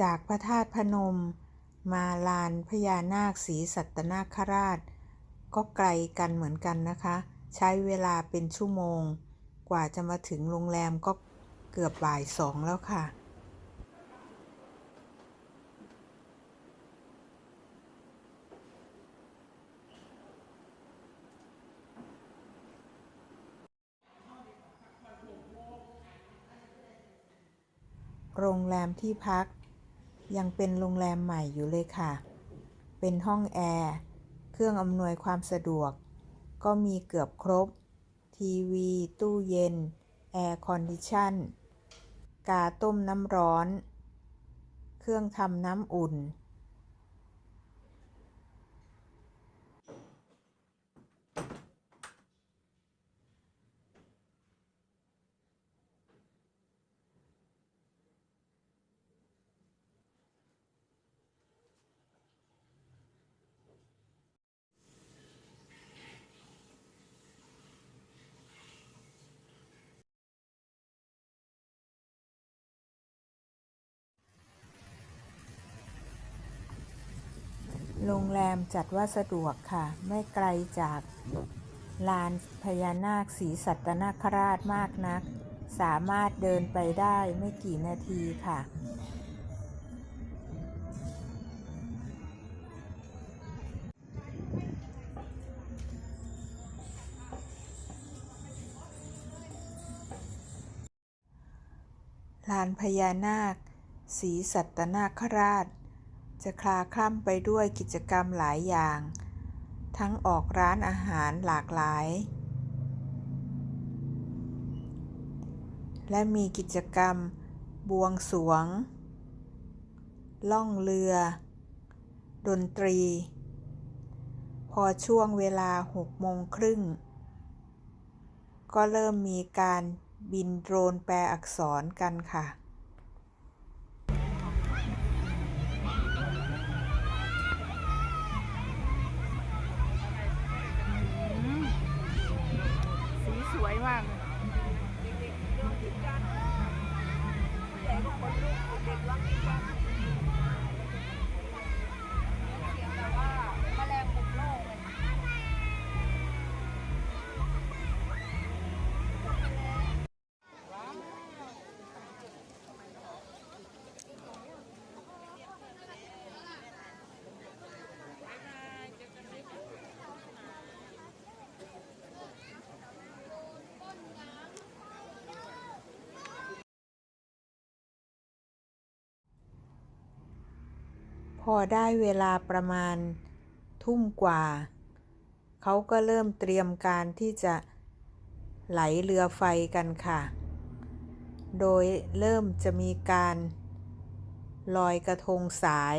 จากพระธาตุพนม มาลานพญานาคศรีสัตนาคราช ก็ไกลกันเหมือนกันนะคะ ใช้เวลาเป็นชั่วโมง กว่าจะมาถึงโรงแรมก็เกือบบ่ายสองแล้วค่ะโรงแรมที่พัก ยังเป็นโรงแรมใหม่อยู่เลยค่ะ เป็นห้องแอร์ เครื่องอำนวยความสะดวก ก็มีเกือบครบ ทีวี ตู้เย็น แอร์คอนดิชันกาต้มน้ำร้อน เครื่องทำน้ำอุ่น โรงแรมจัดว่าสะดวกค่ะ ไม่ไกลจากลานพญานาคศรีสัตนาคราชมากนัก สามารถเดินไปได้ไม่กี่นาทีค่ะ ลานพญานาคศรีสัตนาคราช จะคลาคล่ำไปด้วยกิจกรรมหลายอย่าง ทั้งออกร้านอาหารหลากหลาย และมีกิจกรรมบวงสรวง ล่องเรือ ดนตรี พอช่วงเวลาหกโมงครึ่ง ก็เริ่มมีการบินโดรนแปลอักษรกันค่ะ มากเลย พอได้เวลาประมาณทุ่มกว่า เขาก็เริ่มเตรียมการที่จะไหลเรือไฟกันค่ะ โดยเริ่มจะมีการลอยกระทงสาย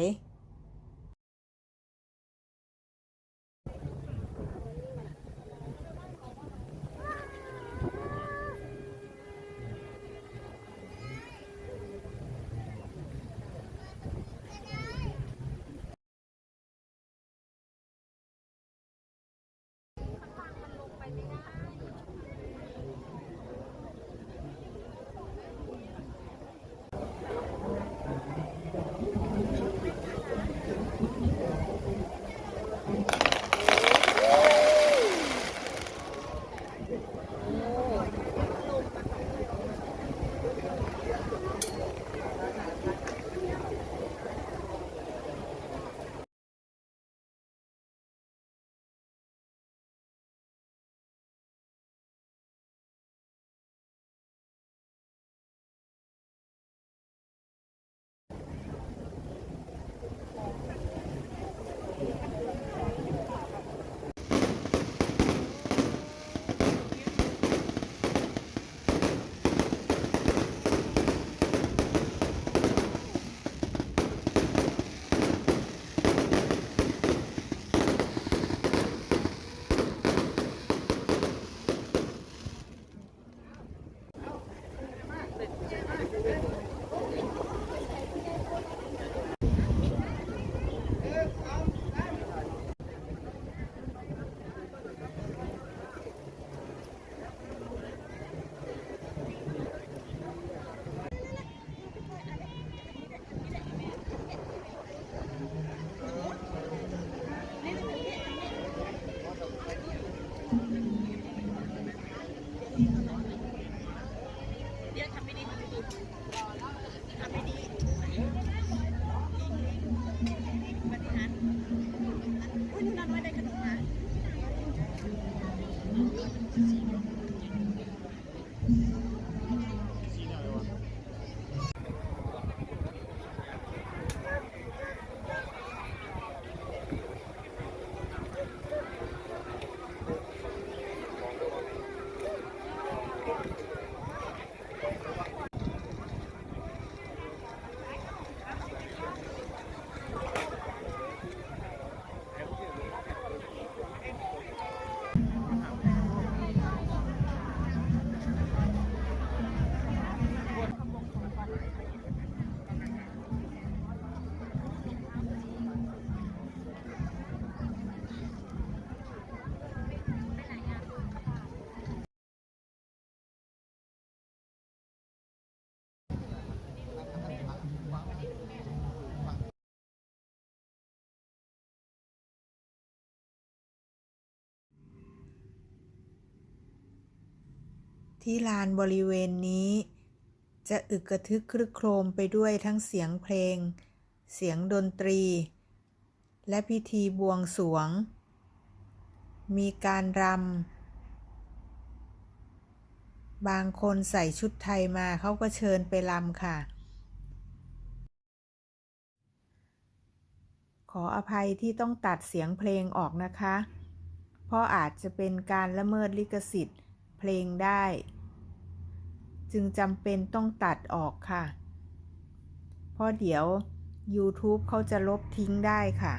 ที่ลานบริเวณนี้ จะอึกกระทึกครึกโครมไปด้วยทั้งเสียงเพลง เสียงดนตรี และพิธีบวงสวง มีการรำ บางคนใส่ชุดไทยมาเขาก็เชิญไปรำค่ะ ขออภัยที่ต้องตัดเสียงเพลงออกนะคะ เพราะอาจจะเป็นการละเมิดลิขสิทธิ์เพลงได้ จึงจำเป็นต้องตัดออกค่ะ เพราะเดี๋ยว YouTube เขาจะลบทิ้งได้ค่ะ